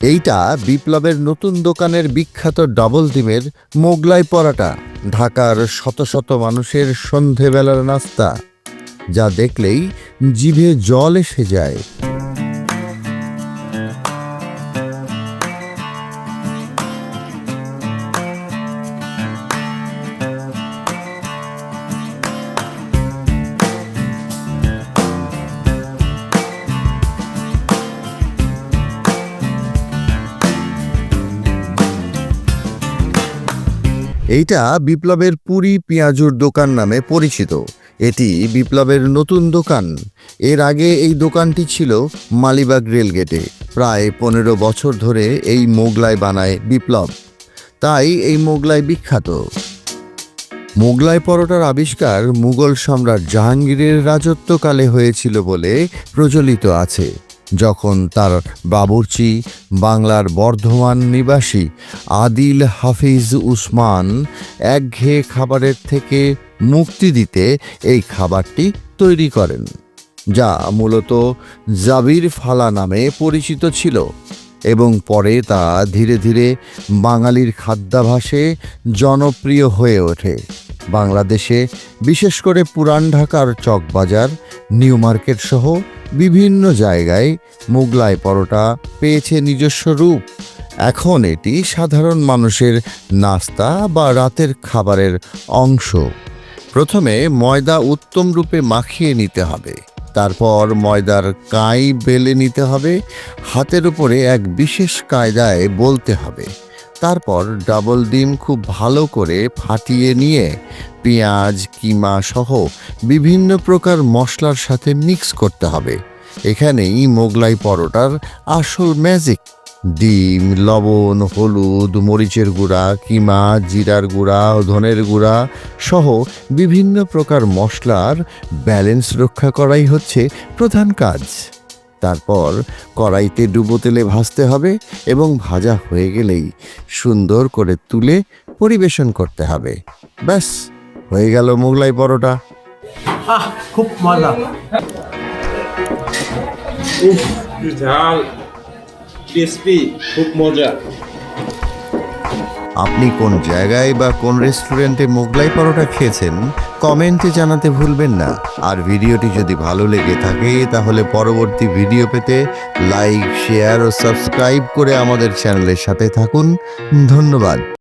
এইটা বিপ্লবের নতুন দোকানের বিখ্যাত ডাবল ডিমের মোগলাই পরাটা, ঢাকার শত শত মানুষের সন্ধেবেলার নাস্তা, যা দেখলেই জিভে জল এসে যায়। এইটা বিপ্লবের পুরী পেঁয়াজুর দোকান নামে পরিচিত। এটি বিপ্লবের নতুন দোকান। এর আগে এই দোকানটি ছিল মালিবাগ রেলগেটে প্রায় পনেরো বছর ধরে এই মোগলাই বানায় বিপ্লব। তাই এই মোগলাই বিখ্যাত। মোগলাই পরোটার আবিষ্কার মুঘল সম্রাট জাহাঙ্গীরের রাজত্বকালে হয়েছিল বলে প্রচলিত আছে। যখন তার বাবুর্চি, বাংলার বর্ধমান নিবাসী আদিল হাফিজ উসমান একঘেয়ে খাবারের থেকে মুক্তি দিতে এই খাবারটি তৈরি করেন, যা মূলত জাবির ফালা নামে পরিচিত ছিল এবং পরে তা ধীরে ধীরে বাঙালির খাদ্যাভাসে জনপ্রিয় হয়ে ওঠে। বাংলাদেশে বিশেষ করে পুরান ঢাকার চকবাজার, নিউ মার্কেট সহ বিভিন্ন জায়গায় মুগলাই পরোটা পেয়েছে নিজস্ব রূপ। এখন এটি সাধারণ মানুষের নাস্তা বা রাতের খাবারের অংশ। প্রথমে ময়দা উত্তম রূপে মাখিয়ে নিতে হবে। তারপর ময়দার কাঁই বেলে নিতে হবে। হাতের উপরে এক বিশেষ কায়দায় বলতে হবে। তারপর ডাবল ডিম খুব ভালো করে ফাটিয়ে নিয়ে পেঁয়াজ, কিমা সহ বিভিন্ন প্রকার মশলার সাথে মিক্স করতে হবে। এখানেই মোগলাই পরোটার আসল ম্যাজিক ডিম, লবণ, হলুদ, মরিচের গুঁড়া, কিমা, জিরার গুঁড়া, ধনের গুঁড়া সহ বিভিন্ন প্রকার মশলার ব্যালেন্স রক্ষা করাই হচ্ছে প্রধান কাজ। তারপর কড়াইতে ডুবো তেলে ভাজতে হবে এবং ভাজা হয়ে গেলেই সুন্দর করে তুলে পরিবেশন করতে হবে। ব্যাস হয়ে গেল মোগলাই পরোটা। আহ খুব মজা। ঝাল। ক্রিসপি খুব মজা। আপনি কোন জায়গায় বা কোন রেস্টুরেন্টে মোগলাই পরোটা খেয়েছেন, কমেন্টে জানাতে ভুলবেন না। আর ভিডিওটি যদি ভালো লেগে থাকে, তাহলে পরবর্তী ভিডিও পেতে লাইক, শেয়ার ও সাবস্ক্রাইব করে আমাদের চ্যানেলের সাথে থাকুন। ধন্যবাদ।